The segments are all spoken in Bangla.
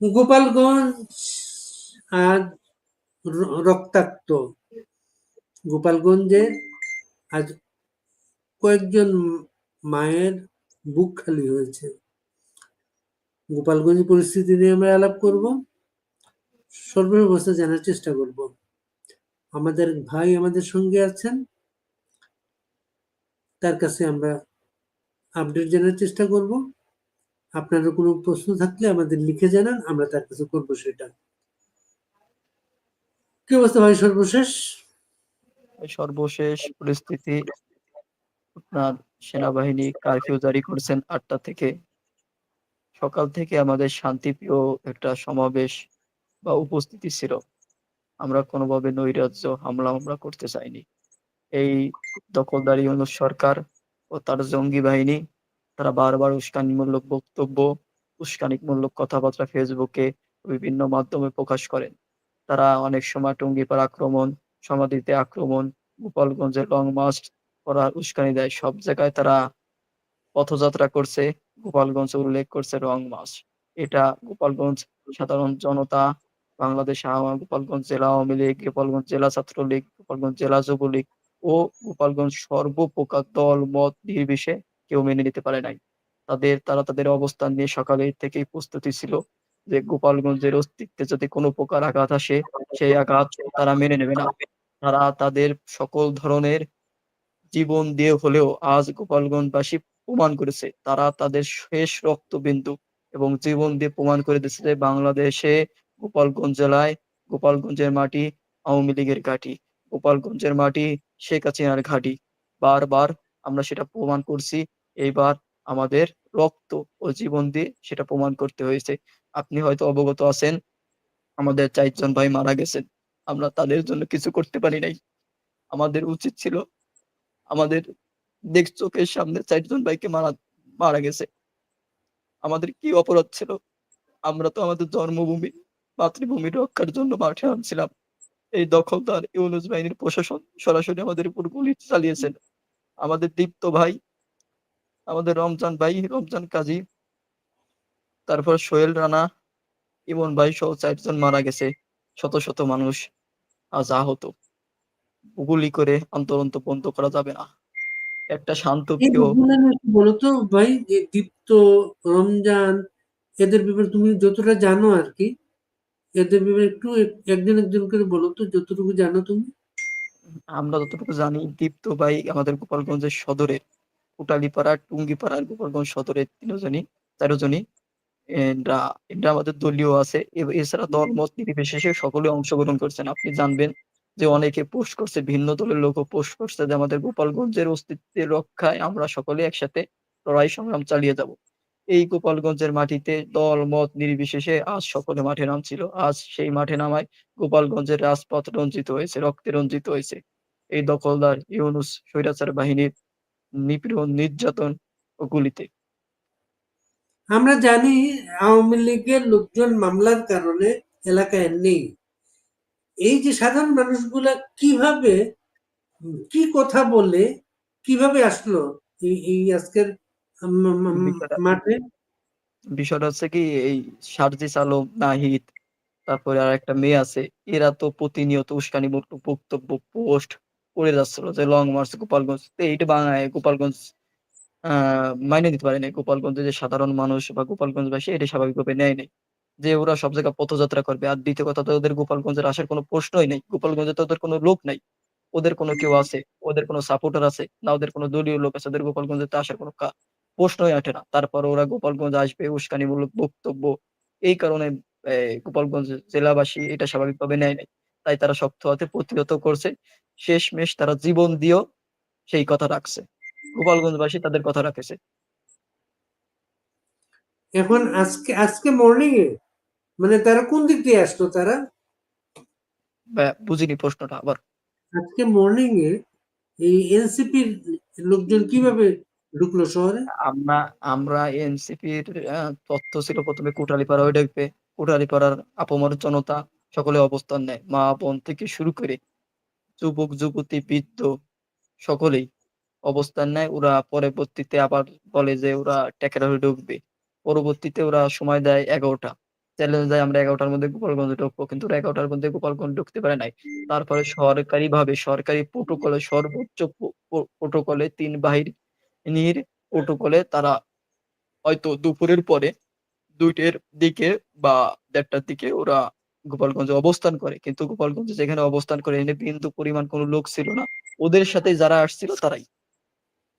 গোপালগঞ্জ আজ রক্তাক্ত। গোপালগঞ্জে আজ কয়েকজন মায়ের বুক খালি হয়েছে। গোপালগঞ্জ পরিস্থিতি নিয়ে আমরা আলাপ করব। সর্বব্যবস্থা জানার চেষ্টা করব। আমাদের ভাই আমাদের সঙ্গে আছেন। তার কাছে আমরা আপডেট জানার চেষ্টা করব। আপনারা কোনো প্রশ্ন থাকলে আমাদের লিখে জানান, আমরা তার কাছে করব সেটা। কি অবস্থা ভাই সর্বশেষ? সর্বশেষ পরিস্থিতি। আপনার সেনাবাহিনী কারফিউ জারি করেছেন আটটা থেকে। সকাল থেকে আমাদের শান্তিপ্রিয় একটা সমাবেশ বা উপস্থিতি ছিল। আমরা কোনোভাবে নৈরাজ্য হামলা হামলা করতে চাইনি। এই দখলদারি হল সরকার ও তার জঙ্গি বাহিনী তারা বারবার উস্কানিমূলক বক্তব্য, উস্কানিমূলক কথাবার্তা ফেসবুকে বিভিন্ন মাধ্যমে প্রকাশ করেন। তারা অনেক সময় টঙ্গিপাড়া আক্রমণ, সমাধিতে আক্রমণ, গোপালগঞ্জে লং মার্চ করার উস্কানি দেয়। সব জায়গায় তারা পথযাত্রা করছে, গোপালগঞ্জ উল্লেখ করছে রং মাস এটা গোপালগঞ্জ সাধারণ জনতা, বাংলাদেশ গোপালগঞ্জ জেলা আওয়ামী লীগ, গোপালগঞ্জ জেলা ছাত্রলীগ, গোপালগঞ্জ জেলা যুবলীগ ও গোপালগঞ্জ সর্বপ্রকার দল, মত নির্বিশে কেউ মেনে নিতে পারে নাই। তাদের, তারা তাদের অবস্থান নিয়ে সকালে থেকেই প্রস্তুতি ছিল যে গোপালগঞ্জের অস্তিত্বে যদি কোনো প্রকার আঘাত আসে, সেই আঘাত তারা মেনে নেবে না। তারা তাদের সকল ধরনের জীবন দিয়ে হলেও আজ গোপালগঞ্জবাসী প্রমাণ করেছে। তারা তাদের শেষ রক্তবিন্দু এবং জীবন দিয়ে প্রমাণ করে দিচ্ছে যে বাংলাদেশে গোপালগঞ্জ জেলায় গোপালগঞ্জের মাটি আওয়ামী লীগের ঘাঁটি, গোপালগঞ্জের মাটি শেখ হাসিনার ঘাঁটি। বারবার আমরা সেটা প্রমাণ করছি। এইবার আমাদের রক্ত ও জীবন দিয়ে সেটা প্রমাণ করতে হয়েছে। আপনি হয়তো অবগত আছেন, আমাদের চারজন ভাই মারা গেছেন। আমরা তাদের জন্য কিছু করতে পারি নাই। আমাদের উচিত ছিল আমাদের দেখ চোখের সামনে চারজন ভাইকে মারা মারা গেছে। আমাদের কি অপরাধ ছিল? আমরা তো আমাদের জন্মভূমি, মাতৃভূমি রক্ষার জন্য মাঠে আনছিলাম। এই দখলদার ইউনুস বাহিনীর প্রশাসন সরাসরি আমাদের উপর গুলি চালিয়েছেন। আমাদের দীপ্ত ভাই আমাদের রমজান ভাই রমজান কাজী। তারপর সোহেল রানা ইমন ভাই সহ চারজন মারা গেছে শত শত মানুষ আজ আহত। গুলি করে অন্তরন্ত বন্ধ করা যাবে না। একটা শান্ত এই প্রিয় লোকগুলো নিয়ে একটু বলো তো ভাই যে দীপ্ত রমজান এদের ব্যাপারে তুমি যতটা জানো আর কি এদের ব্যাপারে একটু এক- একজন একজন করে বলো তো যতটুকু জানো তুমি। আমরা যতটুকু জানি দীপ্ত ভাই আমাদের গোপালগঞ্জের সদরে কোটালীপাড়া, টুঙ্গিপাড়া গোপালগঞ্জ সদরের তিনজনই তেরোজনই আমাদের দলীয় আছে। এছাড়া দল, মত নির্বিশেষে সকলে অংশগ্রহণ করছেন। আপনি জানবেন যে অনেকে পোস্ট করছে, ভিন্ন দলের লোক পোস্ট করছে যে আমাদের গোপালগঞ্জের অস্তিত্বের রক্ষায় আমরা সকলে একসাথে লড়াই সংগ্রাম চালিয়ে যাব। এই গোপালগঞ্জের মাটিতে দল, মত নির্বিশেষে আজ সকলে মাঠে নামছিল। আজ সেই মাঠে নামায় গোপালগঞ্জের রাজপথ রঞ্জিত হয়েছে, রক্তে রঞ্জিত হয়েছে। এই দখলদার ইউনুস স্বৈরাচার বাহিনীর নিপীড়ন নির্যাতন ও গুলিতে আমরা জানি আওয়ামী লীগের লোকজন মামলার কারণে এলাকায় নেই। এই যে সাধারণ মানুষগুলা কীভাবে কি কথা বলে কীভাবে আসলো এই আজকের মাঠে? বিষয়টা হচ্ছে কি এই সার্জিস আলম নাহিদ তারপরে আর একটা মেয়ে আছে এরা তো প্রতিনিয়ত উস্কানিমূলক বক্তব্য পোস্ট করে যাচ্ছিল যে লং মার্চ গোপালগঞ্জ। এইটা বাংলায় গোপালগঞ্জ মাইনে দিতে পারেনি। গোপালগঞ্জে যে সাধারণ মানুষ বা গোপালগঞ্জবাসী, এটা স্বাভাবিকভাবে নেয় নাই। যে ওরা সব জায়গায় পথযাত্রা করবে। আর দ্বিতীয় কথা, তো ওদের গোপালগঞ্জের আসার কোনো প্রশ্নই নেই। গোপালগঞ্জে তো ওদের কোনো লোক নাই। ওদের কোনো কেউ আছে। ওদের কোনো সাপোর্টার আছে। না ওদের কোনো দলীয় লোক আছে। ওদের গোপালগঞ্জে তো আসার কোনো প্রশ্নই ওঠে না। তারপর ওরা গোপালগঞ্জ আসবে, উস্কানিমূলক বক্তব্য। এই কারণে গোপালগঞ্জ জেলাবাসী এটা স্বাভাবিকভাবে নেয় নাই। তাই তারা শক্ত হাতে প্রতিহত করছে। শেষমেশ তারা জীবন দিয়েও সেই কথা রাখছে। গোপালগঞ্জবাসী তাদের কথা রাখেছে। এখন আজকে আজকে মর্নিং এ মানে তারা কোন দিক দিয়ে আসলো তারা? বুঝিনি প্রশ্নটা আবার। আজকে মর্নিং এ এই এনসিপির লোকজন কীভাবে ঢুকলো শহরে? আমরা আমরা এনসিপির তথ্য ছিল প্রথমে কোটালীপাড়া হয়ে ঢুকবে কোটালীপাড়ার আপামর জনতা সকলে অবস্থান নেয় মা বোন থেকে শুরু করে যুবক, যুবতী, বৃদ্ধ সকলেই অবস্থান নেয় ওরা পরবর্তীতে আবার বলে যে ওরা টেকেরা হয়ে ঢুকবে পরবর্তীতে ওরা সময় দেয় এগারোটা চ্যালেঞ্জ দেয়, আমরা ১১টার মধ্যে গোপালগঞ্জে ঢুকবো। কিন্তু ওরা ১১টার মধ্যে গোপালগঞ্জ ঢুকতে পারে নাই। তারপরে সরকারিভাবে, সরকারি প্রোটোকলে সর্বোচ্চ প্রোটোকলে ৩ বাহিনীর প্রোটোকলে তারা হয়তো দুপুরের পরে ২টের দিকে বা ১:৩০টার দিকে ওরা গোপালগঞ্জে অবস্থান করে। কিন্তু গোপালগঞ্জে যেখানে অবস্থান করে এনে বিন্দু পরিমাণ কোনো লোক ছিল না। ওদের সাথে যারা আসছিল তারাই।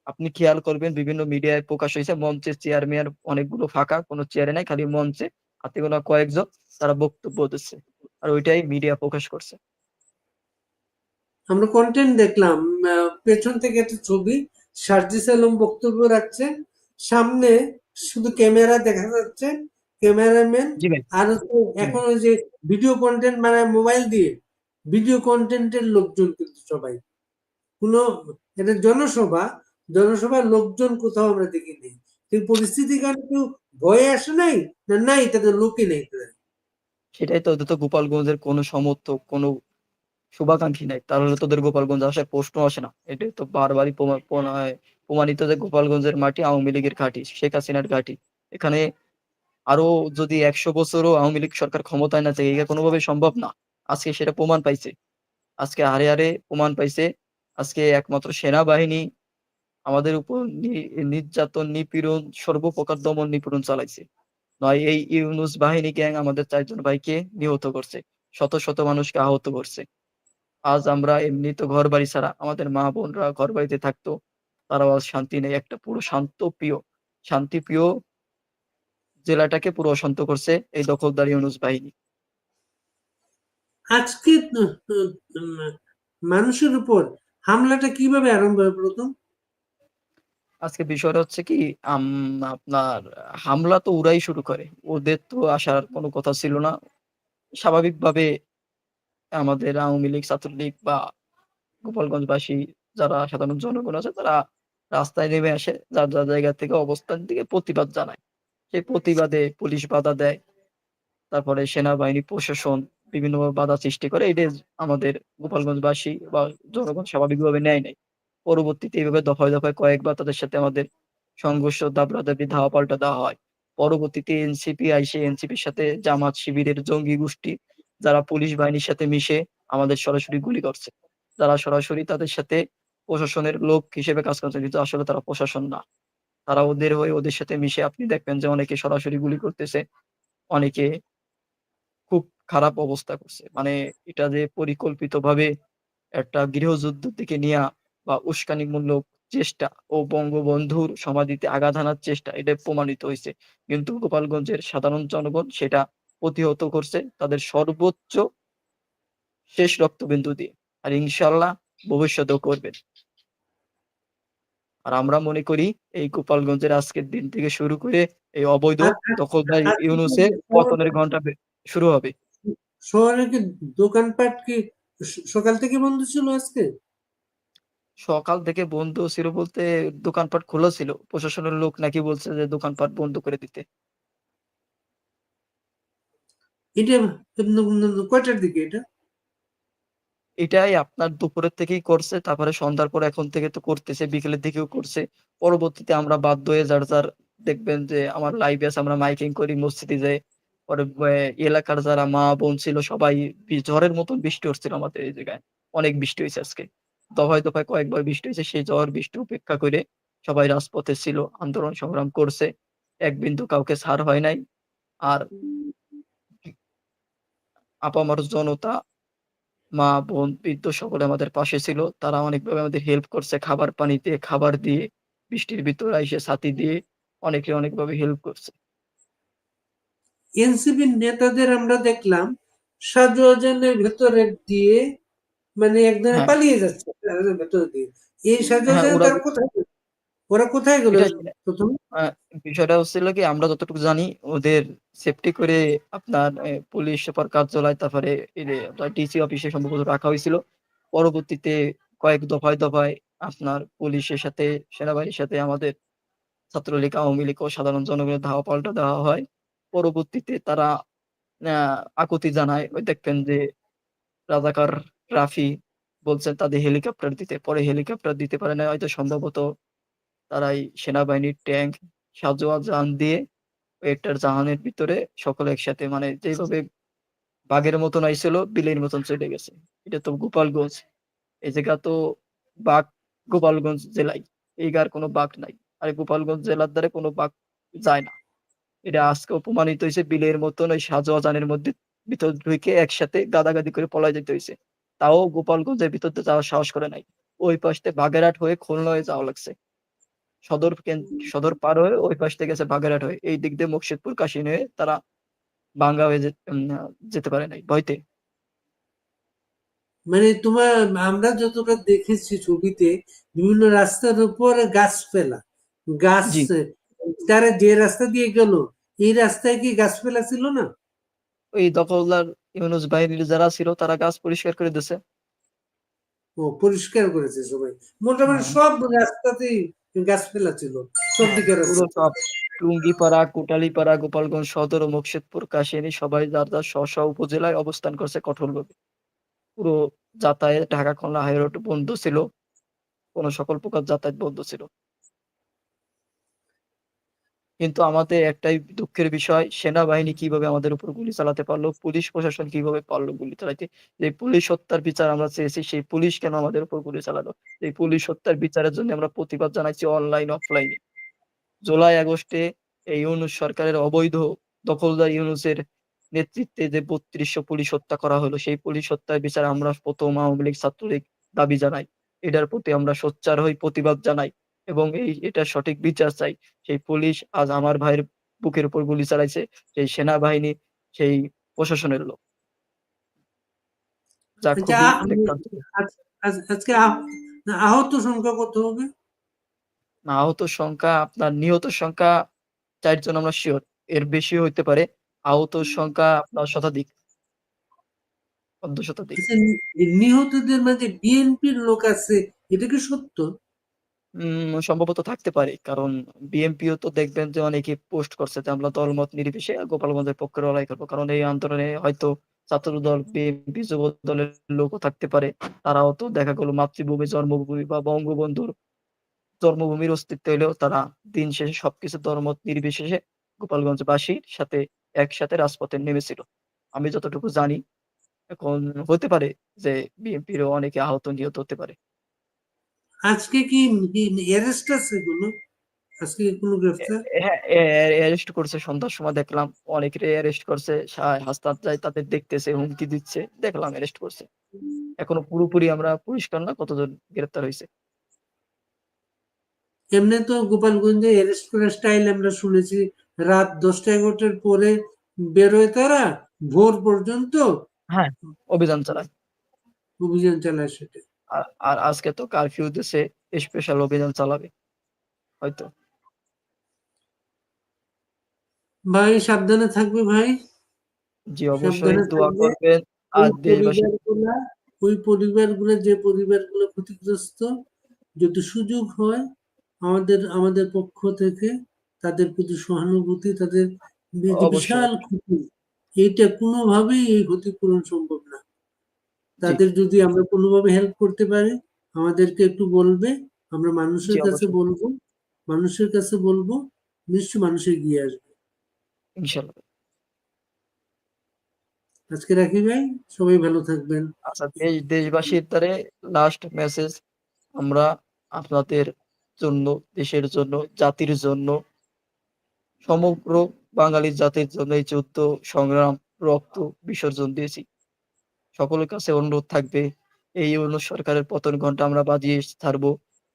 আপনি খেয়াল করবেন বিভিন্ন মিডিয়ায় প্রকাশ হয়েছে মঞ্চে চেয়ারম্যান অনেকগুলো ফাঁকা, কোনো চেয়ারে নাই খালি মঞ্চে হাতে গোনা কয়েকজন তারা বক্তব্য দিচ্ছে। আর ওইটাই মিডিয়া প্রকাশ করছে। আমরা কন্টেন্ট দেখলাম পেছন থেকে একটা ছবি সার্জিস আলম বক্তব্য রাখছেন। সামনে শুধু ক্যামেরা দেখা যাচ্ছে, ক্যামেরাম্যান আর এখন ওই যে ভিডিও কনটেন্ট বানায় মোবাইল দিয়ে, ভিডিও কনটেন্টের লোকজন কিন্তু সবাই। কোনো এটা জনসভা, জনসভার লোকজন কোথাও আমরা দেখিনি। এই পরিস্থিতির কারণে কেউ ভয়ে আসে নাই? না নাই তাদের লোকই নেই সেটাই তো তো গোপালগঞ্জের কোনো সমর্থক, কোনো শুভাকাঙ্ক্ষী নাই। তাহলে তো ওদের গোপালগঞ্জে আসার প্রশ্ন আসে না। এটাই তো বারবারই প্রমাণিত যে গোপালগঞ্জের মাটি আওয়ামী লীগের ঘাঁটি, শেখ হাসিনার ঘাঁটি। এখানে আরও যদি ১০০ বছরও আওয়ামী লীগ সরকার ক্ষমতায় না থাকে এটা কোনোভাবেই সম্ভব না। আজকে সেটা প্রমাণ পাইছে। আজকে হাড়ে, হাড়ে প্রমাণ পাইছে। আজকে একমাত্র সেনাবাহিনী আমাদের উপর নির্যাতন, নিপীড়ন, সর্বপ্রকার দমন নিপীড়ন চালাইছে। নয় এই ইউনূস বাহিনী গ্যাং আমাদের চারজন ভাইকে নিহত করছে। শত, শত মানুষকে আহত করছে। আজ আমরা এমনি তো ঘর বাড়ি ছাড়া আমাদের মা-বোনরা ঘর বাড়িতে থাকতো। তারাও আজ শান্তি নেই। একটা পুরো শান্তপ্রিয়, শান্তিপ্রিয় জেলাটাকে পুরো অশান্ত করছে এই দখলদার ইউনূস বাহিনী। আজকে মানুষের উপর হামলাটা কীভাবে আরম্ভ হয় ১ম? আজকে বিষয়টা হচ্ছে কি আপনার হামলা তো ওরাই শুরু করে। ওদের তো আসার কোনো কথা ছিল না। স্বাভাবিকভাবে আমাদের আওয়ামী লীগ, ছাত্রলীগ বা গোপালগঞ্জবাসী যারা সাধারণ জনগণ আছে তারা রাস্তায় নেমে আসে। যার, যার জায়গা থেকে অবস্থান থেকে প্রতিবাদ জানায়। সেই প্রতিবাদে পুলিশ বাধা দেয়। তারপরে সেনাবাহিনী, প্রশাসন বিভিন্নভাবে বাধা সৃষ্টি করে। এটাই আমাদের গোপালগঞ্জবাসী বা জনগণ স্বাভাবিকভাবে নেয় নাই। পরবর্তীতে এইভাবে দফায়, দফায় কয়েকবার তাদের সাথে আমাদের সংঘর্ষ, দাবরাদাবি, ধাওয়া পাল্টা দেওয়া হয়। পরবর্তীতে এনসিপি আইসে এনসিপির সাথে জামাত শিবিরের জঙ্গি গোষ্ঠী যারা পুলিশ বাহিনীর সাথে মিশে আমাদের সরাসরি গুলি করছে। যারা সরাসরি তাদের সাথে প্রশাসনের লোক হিসেবে কাজ করছে কিন্তু আসলে তারা প্রশাসন না। তারা ওদের হয়ে ওদের সাথে মিশে, আপনি দেখবেন যে অনেকে সরাসরি গুলি করতেছে। অনেকে খুব খারাপ অবস্থা করছে। মানে এটা যে পরিকল্পিতভাবে একটা গৃহযুদ্ধ দিকে নেওয়া বা উস্কানিমূলক চেষ্টা ও বঙ্গবন্ধুর সমাধিতে আঘাত হানার চেষ্টা, এটা প্রমাণিত হয়েছে কিন্তু গোপালগঞ্জের সাধারণ জনগণ সেটা প্রতিহত করছে তাদের সর্বোচ্চ শেষ রক্তবিন্দু দিয়ে। আর ইনশাল্লাহ ভবিষ্যতেও করবেন। আর আমরা মনে করি এই গোপালগঞ্জের আজকের দিন থেকে শুরু করে এই অবৈধ আচ্ছা, দখলদার আজকে পতনের ঘণ্টা বে শুরু হবে। শহরে কি দোকানপাট কি সকাল থেকে বন্ধ ছিল আজকে? সকাল থেকে বন্ধ ছিল বলতে দোকানপাট খোলা ছিল। প্রশাসনের লোক নাকি বলছে যে দোকানপাট বন্ধ করে দিতে। এটা কয়টার দিকে এটা? এটাই আপনার দুপুরের থেকেই করছে। তারপরে সন্ধ্যার পর এখন থেকে তো করতেছে। বিকেলের দিকেও করছে। পরবর্তীতে আমরা বাধ্য হয়ে যার, যার দেখবেন যে আমার লাইভে আছে আমরা মাইকিং করি মসজিদে যাই। পরে এলাকার যারা মা-বোন ছিল সবাই ঝড়ের মতন বৃষ্টি হচ্ছিল আমাদের এই জায়গায়। অনেক বৃষ্টি হয়েছে আজকে। দফায়, দফায় কয়েকবার বৃষ্টি হয়েছে সেই ঝড় বৃষ্টি উপেক্ষা করে সবাই রাজপথে ছিল। আন্দোলন সংগ্রাম করছে। এক বিন্দু কাউকে ছাড় হয় নাই। আর আপামর জনতা, মা-বোন, বৃদ্ধ সকলে আমাদের পাশে ছিল। তারা অনেকভাবে আমাদের হেল্প করছে। খাবার পানি দিয়ে, খাবার দিয়ে, বৃষ্টির ভিতরে আইসে ছাতি দিয়ে অনেকে অনেকভাবে হেল্প করছে। এনসিপির নেতাদের আমরা দেখলাম শাহজাহানের ভেতরে দিয়ে মানে একদম হ্যাঁ। পালিয়ে যাচ্ছে ভেতর দিয়ে। এই হ্যাঁ, ওরা কোথায় গেল? ওরা কোথায় গেল এটা সেটা ১ম? আ বিষয়টা হচ্ছিল কি আমরা যতটুকু জানি ওদের সেফটি করে আপনার পুলিশ সুপার কার্যালয় তারপরে ডিসি অফিসে সম্ভবত রাখা হয়েছিল। পরবর্তীতে কয়েক দফায়, দফায় আপনার পুলিশের সাথে সেনাবাহিনীর সাথে আমাদের ছাত্রলীগ, আওয়ামী লীগ ও সাধারণ জনগণের ধাওয়া পাল্টা দেওয়া হয়। পরবর্তীতে তারা আকুতি জানায়। ওই দেখবেন যে রাজাকার রাফি বলছেন তাদের হেলিকপ্টার দিতে। পরে হেলিকপ্টার দিতে পারে না হয়তো সম্ভবত তারাই সেনাবাহিনীর ট্যাঙ্ক, সাঁজোয়া যান দিয়ে একটার জাহানের ভিতরে সকলে একসাথে মানে যেভাবে বাঘের মতন আইছিল বিলের মতন চলে গেছে। এটা তো গোপালগঞ্জ। এই জায়গা তো বাঘ গোপালগঞ্জ জেলায়। এই গার কোনো বাঘ নাই। আর গোপালগঞ্জ জেলার দ্বারা কোনো বাঘ যায় না। এটা আজকে প্রমাণিত হয়েছে বিলের মতন ওই সাজোয়াজানের মধ্যে ভিতর ঢুকে একসাথে গাদাগাদি করে পলাই যেতে হয়েছে। তাও গোপালগঞ্জের ভিতর যাওয়ার সাহস করে নাই। ওই পাশে বাগেরহাট হয়ে খুলনা হয়ে যাওয়া লাগছে। সদর সদর পার হয়ে ওই পাশ থেকে গেছে বাগেরহাট হয়ে। এই দিক দিয়ে মুর্শিদপুর কাশিন হয়ে তারা বাঙ্গা হয়ে যেতে পারে নাই ভয়তে। মানে তোমার আমরা যতটা দেখেছি ছবিতে বিভিন্ন রাস্তার উপর গাছ ফেলা। গাছ। তারা যে রাস্তা দিয়ে গেল এই রাস্তায় কি গাছ ফেলা ছিল না? ওই দখলদার ইউনুস বাহিনীর যারা ছিল তারা গাছ পরিষ্কার করে দিছে। ও পরিষ্কার করেছে সবাই। মোটামুটি হ্যাঁ। সব রাস্তাতেই গাছ ফেলা ছিল সব দিকে সব টুঙ্গিপাড়া, কোটালীপাড়া, গোপালগঞ্জ সদর ও মুর্শিদপুর কাশিয়ানী সবাই যার যার স্ব উপজেলায় অবস্থান করছে কঠোরভাবে। পুরো যাতায়াত ঢাকা খুলনা হাইরোড বন্ধ ছিল। কোন সকল প্রকার যাতায়াত বন্ধ ছিল। কিন্তু আমাদের একটাই দুঃখের বিষয়, সেনাবাহিনী কীভাবে আমাদের উপর গুলি চালাতে পারল, পুলিশ প্রশাসন কীভাবে পারল গুলি চালাতে যে পুলিশ হত্যার বিচার আমরা চেয়েছি, সেই পুলিশ কেন আমাদের উপর গুলি চালালো? এই পুলিশ হত্যার বিচারের জন্য আমরা প্রতিবাদ জানাইছি অনলাইন অফলাইনে জুলাই আগস্টে এই ইউনুস সরকারের অবৈধ দখলদার ইউনুসের নেতৃত্বে যে বত্রিশশো পুলিশ হত্যা করা হলো, সেই পুলিশ হত্যার বিচার আমরা প্রথম আওয়ামী লীগ ছাত্রলীগ দাবি জানাই। এটার প্রতি আমরা সোচ্চার হই, প্রতিবাদ জানাই। এবং এই এটা সঠিক বিচার চাই। সেই পুলিশ আজ আমার ভাইয়ের বুকের উপর গুলি চালাইছে সেই সেনাবাহিনী সেই প্রশাসনের লোক। আচ্ছা, খুবই আ- উল্লেখযোগ্য। আজ- আজ- আজকে আহত সংখ্যা কত হবে? আহত সংখ্যা আপনার নিহত সংখ্যা চারজন আমরা শিওর এর বেশি হইতে পারে। আহত সংখ্যা আপনার শতাধিক। অর্ধ শতাধিক। আচ্ছা, নিহতদের মাঝে বিএনপির লোক আছে এটা কি সত্য? উম, সম্ভবত থাকতে পারে। কারণ বিএনপিও তো দেখবেন যে অনেকে পোস্ট করছে যে, আমরা দলমত নির্বিশেষে গোপালগঞ্জের পক্ষে লড়াই করব। কারণ এই আন্দোলনে হয়তো ছাত্র দল বিএনপি যুব দলের লোকও থাকতে পারে। তারাও তো দেখা গেল মাতৃভূমি, জন্মভূমি বা বঙ্গবন্ধুর জন্মভূমির অস্তিত্ব হলেও তারা দিন শেষে সবকিছু দলমত নির্বিশেষে গোপালগঞ্জবাসীর সাথে একসাথে রাজপথে নেমেছিল। আমি যতটুকু জানি, এখন হতে পারে যে বিএনপিরও অনেকে আহত, নিহত হতে পারে। আজকে কি অ্যারেস্ট আছে কোনো? আজকে কোনো গ্রেফতার? হ্যাঁ অ্যারেস্ট করছে সন্ধ্যার সময় দেখলাম অনেকের অ্যারেস্ট করছে সা- হাসপাতাল যায় তাদের দেখতেছে হুমকি দিচ্ছে দেখলাম অ্যারেস্ট করছে। এখনও পুরোপুরি আমরা পরিষ্কার না কতজন গ্রেপ্তার হয়েছে। এমনি তো গোপালগঞ্জে অ্যারেস্ট করার স্টাইল আমরা শুনেছি রাত দশটা এগারোটার পরে বেরোয় তারা ভোর পর্যন্ত হ্যাঁ অভিযান চালায়। অভিযান চালায় সেটা। আর আজকে তো কারফিউ দেশে স্পেশাল অভিযান চালাবে হয়তো। ভাই সাবধানে থাকবে ভাই। জি অবশ্যই দোয়া। করবেন আর দেশবাসী পরিবারগুলা ওই পরিবারগুলো যে পরিবারগুলো ক্ষতিগ্রস্ত যদি সুযোগ হয় আমাদের আমাদের পক্ষ থেকে তাদের প্রতি সহানুভূতি তাদের বিশাল ক্ষতি এইটা কোনোভাবেই এই ক্ষতিপূরণ সম্ভব তাদের যদি আমরা কোনোভাবে হেল্প করতে পারি আমাদেরকে একটু বলবে আমরা মানুষের কাছে বলব মানুষের কাছে বলব নিশ্চয় মানুষ এগিয়ে আসবে। ইনশাল্লাহ। আজকে রাখি ভাই সবাই ভালো থাকবেন। আচ্ছা দেশ দেশবাসীর দ্বারে লাস্ট মেসেজ আমরা আপনাদের জন্য দেশের জন্য জাতির জন্য সমগ্র বাঙালি জাতির জন্য এই যুদ্ধ সংগ্রাম রক্ত বিসর্জন দিয়েছি। সকলের কাছে অনুরোধ থাকবে, এই ইউনূস সরকারের পতন ঘণ্টা আমরা বাজিয়ে ছাড়বো।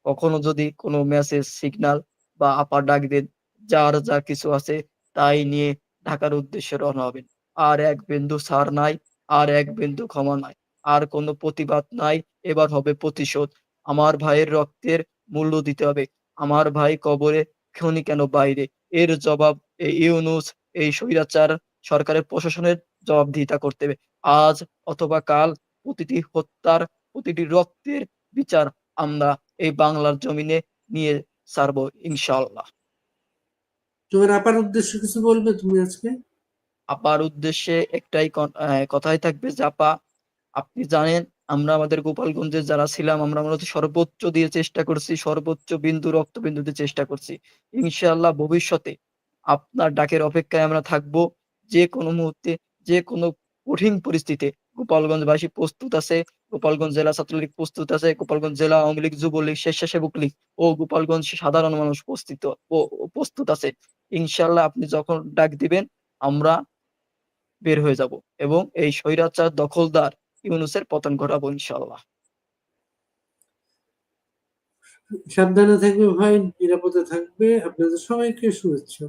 কখনো যদি কোনো মেসেজ সিগন্যাল বা আপার ডাক দেন, যার যা কিছু আছে তাই নিয়ে ঢাকার উদ্দেশ্যে রওনা হবেন। আর এক বিন্দু সার নাই, আর এক বিন্দু ক্ষমা নাই, আর কোনো প্রতিবাদ নাই, এবার হবে প্রতিশোধ। আমার ভাইয়ের রক্তের মূল্য দিতে হবে। আমার ভাই কবরে খনি কেন বাইরে? এর জবাব এই ইউনুস, এই স্বৈরাচার সরকারের প্রশাসনের জবাবদিহিতা করতে হবে। আজ অথবা কাল প্রতিটি হত্যার প্রতিটি রক্তের বিচার আমরা এই বাংলার জমিনে নিয়ে ছাড়বো ইনশাআল্লাহ তোমার আপার উদ্দেশ্য কিছু বলবে তুমি আজকে আপার উদ্দেশ্যে একটাই কথাই থাকবে আপা আপনি জানেন আমরা আমাদের গোপালগঞ্জে যারা ছিলাম আমরা মূলত সর্বোচ্চ দিয়ে চেষ্টা করছি সর্বোচ্চ বিন্দু রক্তবিন্দু দিয়ে চেষ্টা করছি ইনশাআল্লাহ ভবিষ্যতে আপনার ডাকের অপেক্ষায় আমরা থাকব। যে কোনো মুহূর্তে, যে কোনো কঠিন পরিস্থিতিতে গোপালগঞ্জবাসী প্রস্তুত আছে। গোপালগঞ্জ জেলা ছাত্রলীগ প্রস্তুত আছে। গোপালগঞ্জ জেলা আওয়ামী লীগ, যুবলীগ, স্বেচ্ছাসেবক লীগ ও গোপালগঞ্জ সাধারণ মানুষ প্রস্তুত প্রস্তুত আছে। ইনশাআল্লাহ আপনি যখন ডাক দিবেন আমরা বের হয়ে যাব এবং এই স্বৈরাচার দখলদার ইউনুসের পতন ঘটাবো ইনশাল্লাহ সাবধানে থাকবে ভাই, নিরাপদে থাকবে। আপনাদের সবাইকে শুভেচ্ছা।